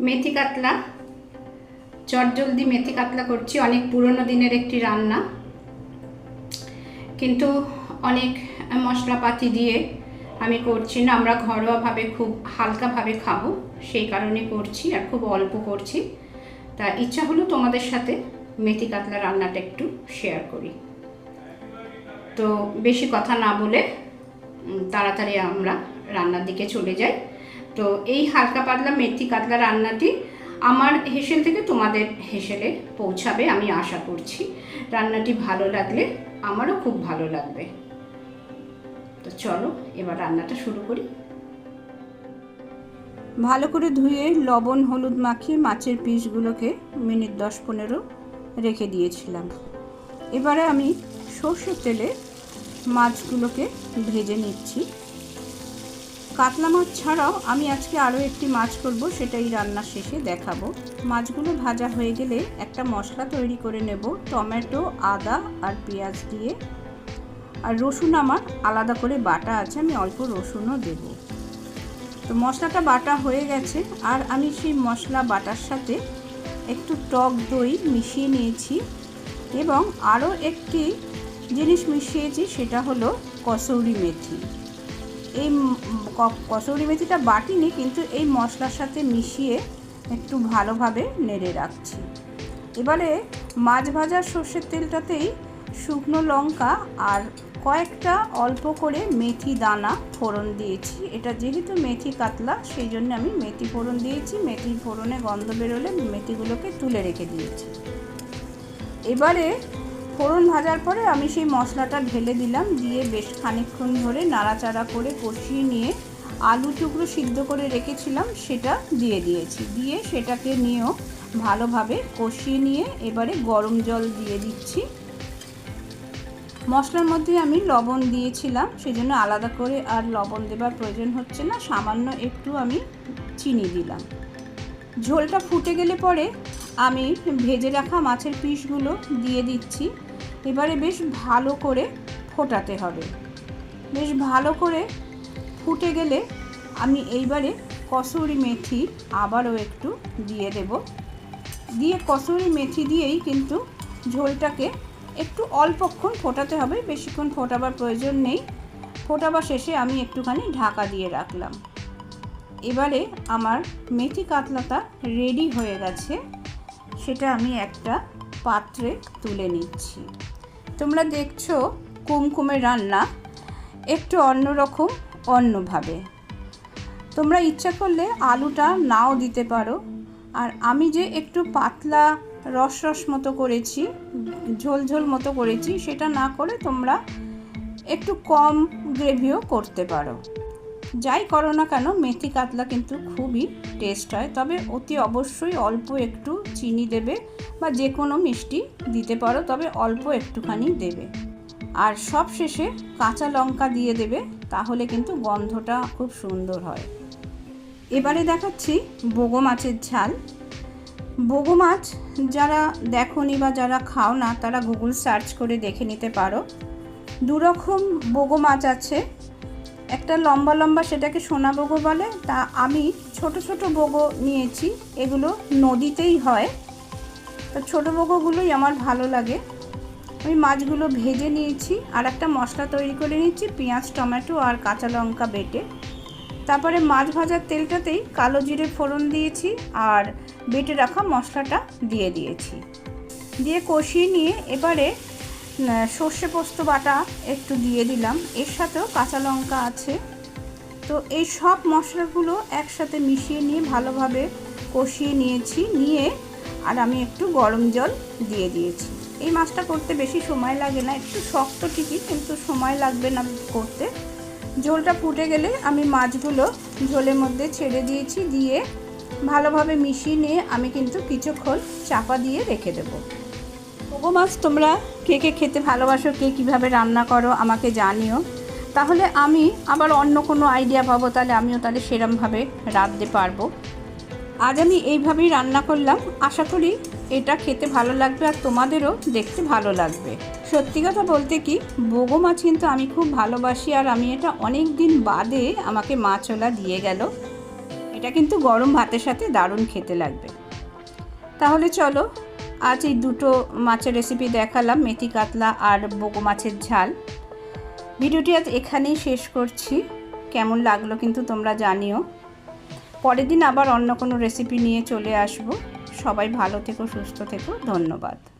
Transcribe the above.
মেথি কাতলা, চটজলদি মেথি কাতলা করছি, অনেক পুরনো দিনের একটি রান্না। কিন্তু অনেক মশলাপাতি দিয়ে আমি করছি না, আমরা ঘরোয়াভাবে খুব হালকাভাবে খাব, সেই কারণে করছি আর খুব অল্প করছি। তা ইচ্ছা হলো তোমাদের সাথে মেথি কাতলা রান্নাটা একটু শেয়ার করি। তো বেশি কথা না বলে তাড়াতাড়ি আমরা রান্নার দিকে চলে যাই। তো এই হালকা পাতলা মেথি কাতলা রান্নাটি আমার হেসেল থেকে তোমাদের হেসেলে পৌঁছাবে, আমি আশা করছি। রান্নাটি ভালো লাগলে আমারও খুব ভালো লাগবে। তো চলো, এবার রান্নাটা শুরু করি। ভালো করে ধুয়ে লবণ, হলুদ মাখিয়ে মাছের পিসগুলোকে মিনিট দশ পনেরো রেখে দিয়েছিলাম। এবারে আমি সর্ষের তেলে মাছগুলোকে ভেজে নিচ্ছি। কাতলা মাছ ছাড়াও আমি আজকে আরও একটি মাছ করব, সেটাই রান্নার শেষে দেখাবো। মাছগুলো ভাজা হয়ে গেলে একটা মশলা তৈরি করে নেব, টমেটো, আদা আর পেঁয়াজ দিয়ে। আর রসুন আমার আলাদা করে বাটা আছে, আমি অল্প রসুনও দেব। তো মশলাটা বাটা হয়ে গেছে, আর আমি সেই মশলা বাটার সাথে একটু টক দই মিশিয়ে নিয়েছি, এবং আরও একটি জিনিস মিশিয়েছি, সেটা হলো কসৌরি মেথি। এই কসৌরি মেথিটা বাটিনি, কিন্তু এই মশলার সাথে মিশিয়ে একটু ভালোভাবে নেড়ে রাখছি। এবারে মাছ ভাজার সর্ষের তেলটাতেই শুকনো লঙ্কা আর কয়েকটা অল্প করে মেথি দানা ফোড়ন দিয়েছি। এটা যেহেতু মেথি কাতলা, সেই জন্য আমি মেথি ফোড়ন দিয়েছি। মেথি ফোড়নে গন্ধ বেরোলে মেথিগুলোকে তুলে রেখে দিয়েছি। এবারে ফোড়ন ভাজার পরে আমি সেই মশলাটা ঢেলে দিলাম, দিয়ে বেশ খানিকক্ষণ ধরে নাড়াচাড়া করে কষিয়ে নিয়ে আলু টুকরো সিদ্ধ করে রেখেছিলাম, সেটা দিয়ে দিয়েছি। দিয়ে সেটাকে নিয়েও ভালোভাবে কষিয়ে নিয়ে এবারে গরম জল দিয়ে দিচ্ছি। মশলার মধ্যে আমি লবণ দিয়েছিলাম সেই জন্য আলাদা করে আর লবণ দেবার প্রয়োজন হচ্ছে না, সামান্য একটু আমি চিনি দিলাম। ঝোলটা ফুটে গেলে পরে আমি ভেজে রাখা মাছের পিসগুলো দিয়ে দিচ্ছি। এবারে বেশ ভালো করে ফোটাতে হবে। বেশ ভালো করে ফুটে গেলে আমি এইবারে কসুরি মেথি আবারও একটু দিয়ে দেব। দিয়ে কসুরি মেথি দিয়েই কিন্তু ঝোলটাকে একটু অল্পক্ষণ ফোটাতে হবে, বেশিক্ষণ ফোটাবার প্রয়োজন নেই। ফোটাবার শেষে আমি একটুখানি ঢাকা দিয়ে রাখলাম। এবারে আমার মেথি কাতলাটা রেডি হয়ে গেছে। সেটা আমি একটা পাত্রে তুলে নিচ্ছি। তোমরা দেখছ কুমকুমের রান্না একটু অন্যরকম, অন্যভাবে। তোমরা ইচ্ছা করলে আলুটা নাও দিতে পারো। আর আমি যে একটু পাতলা রস রস মতো করেছি ঝোল ঝোল মতো করেছি, সেটা না করে তোমরা একটু কম গ্রেভিও করতে পারো। যাই করো না কেন, মেথি কাতলা কিন্তু খুবই টেস্ট হয়। তবে অতি অবশ্যই অল্প একটু চিনি দেবে বা যে কোনো মিষ্টি দিতে পারো, তবে অল্প একটুখানি দেবে। আর সব শেষে কাঁচা লঙ্কা দিয়ে দেবে, তাহলে কিন্তু গন্ধটা খুব সুন্দর হয়। এবারে দেখাচ্ছি বোগো মাছের ঝাল। বোগো মাছ যারা দেখনি বা যারা খাও না, তারা গুগল সার্চ করে দেখে নিতে পারো। দুরকম বোগো মাছ আছে। একটা লম্বা লম্বা সেটাকে সোনা বগো বলে, তা আমি ছোট ছোট বগো নিয়েছি, এগুলো নদীতেই হয়। তো ছোটো বগোগুলোই আমার ভালো লাগে। আমি মাছগুলো ভেজে নিয়েছি, আর একটা মশলা তৈরি করে নিয়েছি, পেঁয়াজ, টমেটো আর কাঁচা লঙ্কা বেটে। তারপরে মাছ ভাজার তেলটাতেই কালো জিরে ফোড়ন দিয়েছি, আর বেটে রাখা মশলাটা দিয়ে দিয়েছি। দিয়ে কষিয়ে নিয়ে এবারে সর্ষে পোস্ত বাটা একটু দিয়ে দিলাম। এর সাথেও কাঁচা লঙ্কা আছে। তো এই সব মশলাগুলো একসাথে মিশিয়ে নিয়ে ভালোভাবে কষিয়ে নিয়েছি। নিয়ে আর আমি একটু গরম জল দিয়ে দিয়েছি। এই মাছটা করতে বেশি সময় লাগে না। একটু শক্ত ঠিকই, কিন্তু সময় লাগবে না করতে। ঝোলটা ফুটে গেলে আমি মাছগুলো ঝোলের মধ্যে ছেড়ে দিয়েছি। দিয়ে ভালোভাবে মিশিয়ে নিয়ে আমি কিন্তু কিছুক্ষণ চাপা দিয়ে রেখে দেবো। পোগো মাছ, তোমরা কে কে খেতে ভালোবাসো, কে কীভাবে রান্না করো, আমাকে জানিও। তাহলে আমি আবার অন্য কোনো আইডিয়া পাবো, তাহলে আমিও তাহলে সেরমভাবে রাঁধতে পারব। আজ আমি এইভাবেই রান্না করলাম। আশা করি এটা খেতে ভালো লাগবে আর তোমাদেরও দেখতে ভালো লাগবে। সত্যি কথা বলতে কি বোগো মাছ কিন্তু আমি খুব ভালোবাসি আর আমি এটা অনেক দিন বাদে আমাকে মাছওয়ালা দিয়ে গেল। এটা কিন্তু গরম ভাতের সাথে দারুণ খেতে লাগবে। তাহলে চলো আজ এই দুটো মাছের রেসিপি দেখালাম, মেথি কাতলা আর বগো মাছের ঝাল। ভিডিওটি আজ এখানেই শেষ করছি। কেমন লাগল কিন্তু তোমরা জানিও। পরের দিন আবার অন্য কোনো রেসিপি নিয়ে চলে আসব। সবাই ভালো থেকো, সুস্থ থেকো। ধন্যবাদ।